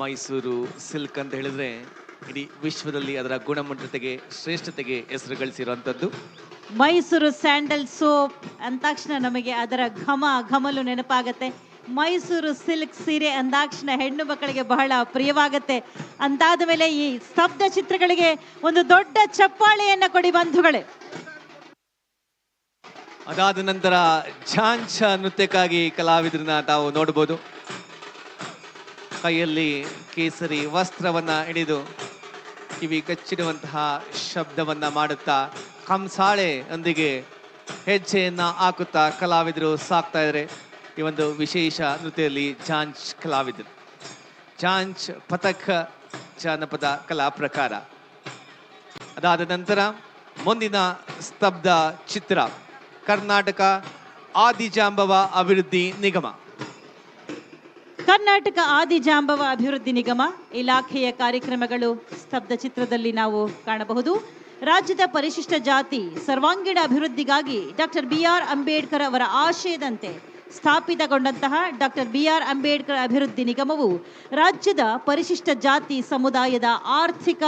Mysuru silk ಅಂತ ಹೇಳಿದ್ರೆ ಇಡೀ ವಿಶ್ವದಲ್ಲಿ ಅದರ ಗುಣಮಟ್ಟತೆಗೆ ಶ್ರೇಷ್ಠತೆಗೆ ಹೆಸರು ಗಳಿಸಿರುವಂಥದ್ದು. ಮೈಸೂರು ಸ್ಯಾಂಡಲ್ ಸೋಪ್ ಅಂದಾಕ್ಷಣ ನಮಗೆ ಅದರ ಘಮ ಘಮಲು ನೆನಪಾಗತ್ತೆ. ಮೈಸೂರು ಸಿಲ್ಕ್ ಸೀರೆ ಅಂದಾಕ್ಷಣ ಹೆಣ್ಣು ಮಕ್ಕಳಿಗೆ ಬಹಳ ಪ್ರಿಯವಾಗತ್ತೆ. ಅಂತಾದ ಮೇಲೆ ಈ ಸ್ತಬ್ಧ ಚಿತ್ರಗಳಿಗೆ ಒಂದು ದೊಡ್ಡ ಚಪ್ಪಾಳೆಯನ್ನು ಕೊಡಿ ಬಂಧುಗಳೇ. ಅದಾದ ನಂತರ ಝಾಂಚ ನೃತ್ಯಕ್ಕಾಗಿ ಕಲಾವಿದರನ್ನ ತಾವು ನೋಡಬಹುದು. ಕೈಯಲ್ಲಿ ಕೇಸರಿ ವಸ್ತ್ರವನ್ನ ಹಿಡಿದು ಕಿವಿ ಕಚ್ಚಿಡುವಂತಹ ಶಬ್ದವನ್ನ ಮಾಡುತ್ತಾ ಕಂಸಾಳೆ ಒಂದಿಗೆ ಹೆಜ್ಜೆಯನ್ನ ಹಾಕುತ್ತಾ ಕಲಾವಿದರು ಸಾಕ್ತಾ ಇದ್ರೆ ಈ ಒಂದು ವಿಶೇಷ ನೃತ್ಯದಲ್ಲಿ ಜಾಂಚ್ ಕಲಾವಿದರು. ಜಾಂಚ್ ಪಥಕ್ ಜಾನಪದ ಕಲಾ ಪ್ರಕಾರ. ಅದಾದ ನಂತರ ಮುಂದಿನ ಸ್ತಬ್ಧ ಚಿತ್ರ ಕರ್ನಾಟಕ ಆದಿಜಾಂಬವ ಅಭಿವೃದ್ಧಿ ನಿಗಮ. ಕರ್ನಾಟಕ ಆದಿಜಾಂಬವ ಅಭಿವೃದ್ಧಿ ನಿಗಮ ಇಲಾಖೆಯ ಕಾರ್ಯಕ್ರಮಗಳು ಸ್ತಬ್ಧ ಚಿತ್ರದಲ್ಲಿ ನಾವು ಕಾಣಬಹುದು. ರಾಜ್ಯದ ಪರಿಶಿಷ್ಟ ಜಾತಿ ಸರ್ವಾಂಗೀಣ ಅಭಿವೃದ್ಧಿಗಾಗಿ ಡಾಕ್ಟರ್ ಬಿ ಆರ್ ಅಂಬೇಡ್ಕರ್ ಅವರ ಆಶಯದಂತೆ ಸ್ಥಾಪಿತಗೊಂಡಂತಹ ಡಾಕ್ಟರ್ ಬಿ ಆರ್ ಅಂಬೇಡ್ಕರ್ ಅಭಿವೃದ್ಧಿ ನಿಗಮವು ರಾಜ್ಯದ ಪರಿಶಿಷ್ಟ ಜಾತಿ ಸಮುದಾಯದ ಆರ್ಥಿಕ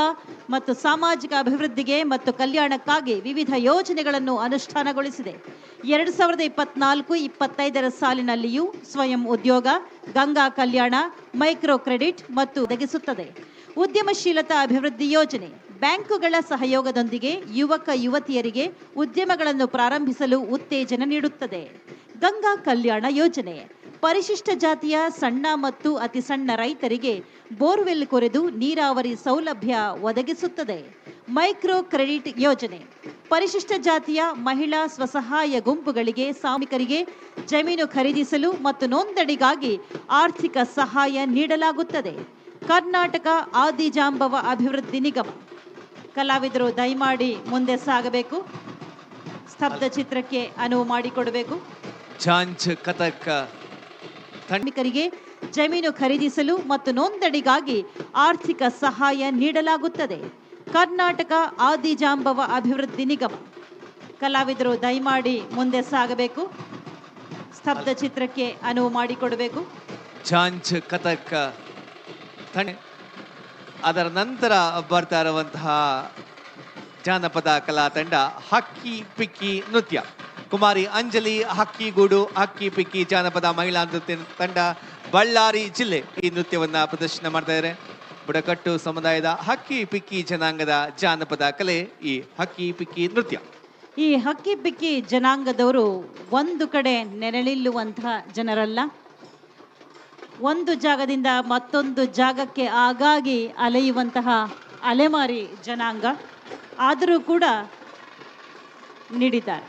ಮತ್ತು ಸಾಮಾಜಿಕ ಅಭಿವೃದ್ಧಿಗೆ ಮತ್ತು ಕಲ್ಯಾಣಕ್ಕಾಗಿ ವಿವಿಧ ಯೋಜನೆಗಳನ್ನು ಅನುಷ್ಠಾನಗೊಳಿಸಿದೆ. ಎರಡು ಸಾವಿರದ ಇಪ್ಪತ್ನಾಲ್ಕು ಇಪ್ಪತ್ತೈದರ ಸಾಲಿನಲ್ಲಿಯೂ ಸ್ವಯಂ ಉದ್ಯೋಗ, ಗಂಗಾ ಕಲ್ಯಾಣ, ಮೈಕ್ರೋ ಕ್ರೆಡಿಟ್ ಮತ್ತು ಒದಗಿಸುತ್ತದೆ. ಉದ್ಯಮಶೀಲತಾ ಅಭಿವೃದ್ಧಿ ಯೋಜನೆ ಬ್ಯಾಂಕುಗಳ ಸಹಯೋಗದೊಂದಿಗೆ ಯುವಕ ಯುವತಿಯರಿಗೆ ಉದ್ಯಮಗಳನ್ನು ಪ್ರಾರಂಭಿಸಲು ಉತ್ತೇಜನ ನೀಡುತ್ತದೆ. ಗಂಗಾ ಕಲ್ಯಾಣ ಯೋಜನೆ. ಪರಿಶಿಷ್ಟ ಜಾತಿಯ ಸಣ್ಣ ಮತ್ತು ಅತಿ ಸಣ್ಣ ರೈತರಿಗೆ ಬೋರ್ವೆಲ್ ಕೊರೆದು ನೀರಾವರಿ ಸೌಲಭ್ಯ ಒದಗಿಸುತ್ತದೆ. ಮೈಕ್ರೋ ಕ್ರೆಡಿಟ್ ಯೋಜನೆ. ಪರಿಶಿಷ್ಟ ಜಾತಿಯ ಮಹಿಳಾ ಸ್ವಸಹಾಯ ಗುಂಪುಗಳಿಗೆ ಸಾಮಿಕರಿಗೆ ಜಮೀನು ಖರೀದಿಸಲು ಮತ್ತು ನೋಂದಣಿಗಾಗಿ ಆರ್ಥಿಕ ಸಹಾಯ ನೀಡಲಾಗುತ್ತದೆ. ಕರ್ನಾಟಕ ಆದಿಜಾಂಬವ ಅಭಿವೃದ್ಧಿ ನಿಗಮ. ಕಲಾವಿದರು, ದಯಮಾಡಿ ಮುಂದೆ ಸಾಗಬೇಕು. ಸ್ತಬ್ಧ ಚಿತ್ರಕ್ಕೆ ಅನುವು ಮಾಡಿಕೊಡಬೇಕು. ಝಾಂಚ್ ಕಥಕ್. ಕಣ್ಣಿಕರಿಗೆ ಕಾರ್ಮಿಕರಿಗೆ ಜಮೀನು ಖರೀದಿಸಲು ಮತ್ತು ನೋಂದಣಿಗಾಗಿ ಆರ್ಥಿಕ ಸಹಾಯ ನೀಡಲಾಗುತ್ತದೆ. ಕರ್ನಾಟಕ ಆದಿಜಾಂಬವ ಅಭಿವೃದ್ಧಿ ನಿಗಮ. ಕಲಾವಿದರು ದಯಮಾಡಿ ಮುಂದೆ ಸಾಗಬೇಕು. ಸ್ತಬ್ಧ ಚಿತ್ರಕ್ಕೆ ಅನುವು ಮಾಡಿಕೊಡಬೇಕು. ಚಾಂಚ್ ಕಥಕ್. ಅದರ ನಂತರ ಬರ್ತಾ ಇರುವಂತಹ ಜಾನಪದ ಕಲಾ ತಂಡ ಹಕ್ಕಿ ಪಿಕ್ಕಿ ನೃತ್ಯ. ಕುಮಾರಿ ಅಂಜಲಿ ಹಕ್ಕಿಗೂಡು ಹಕ್ಕಿ ಪಿಕ್ಕಿ ಜಾನಪದ ಮಹಿಳಾ ನೃತ್ಯ ತಂಡ ಬಳ್ಳಾರಿ ಜಿಲ್ಲೆ ಈ ನೃತ್ಯವನ್ನ ಪ್ರದರ್ಶನ ಮಾಡ್ತಾ ಇದ್ದಾರೆ ಬುಡಕಟ್ಟು ಸಮುದಾಯದ ಹಕ್ಕಿ ಪಿಕ್ಕಿ ಜನಾಂಗದ ಜಾನಪದ ಕಲೆ, ಈ ಹಕ್ಕಿ ಪಿಕ್ಕಿ ನೃತ್ಯ. ಈ ಹಕ್ಕಿ ಪಿಕ್ಕಿ ಜನಾಂಗದವರು ಒಂದು ಕಡೆ ನೆರಳಿಲ್ಲುವಂತಹ ಜನರಲ್ಲ. ಒಂದು ಜಾಗದಿಂದ ಮತ್ತೊಂದು ಜಾಗಕ್ಕೆ ಆಗಾಗಿ ಅಲೆಯುವಂತಹ ಅಲೆಮಾರಿ ಜನಾಂಗ ಆದರೂ ಕೂಡ ನೀಡಿದ್ದಾರೆ.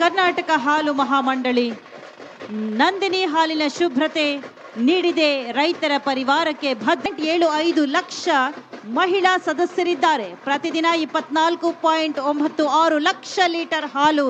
ಕರ್ನಾಟಕ ಹಾಲು ಮಹಾಮಂಡಳಿ ನಂದಿನಿ ಹಾಲಿನ ಶುಭ್ರತೆ ನೀಡಿದೆ. ರೈತರ ಪರಿವಾರಕ್ಕೆ ಭದ್ರ ಏಳು ಐದು ಲಕ್ಷ ಮಹಿಳಾ ಸದಸ್ಯರಿದ್ದಾರೆ. ಪ್ರತಿದಿನ ಇಪ್ಪತ್ನಾಲ್ಕು ಪಾಯಿಂಟ್ ಒಂಬತ್ತು ಆರು ಲಕ್ಷ ಲೀಟರ್ ಹಾಲು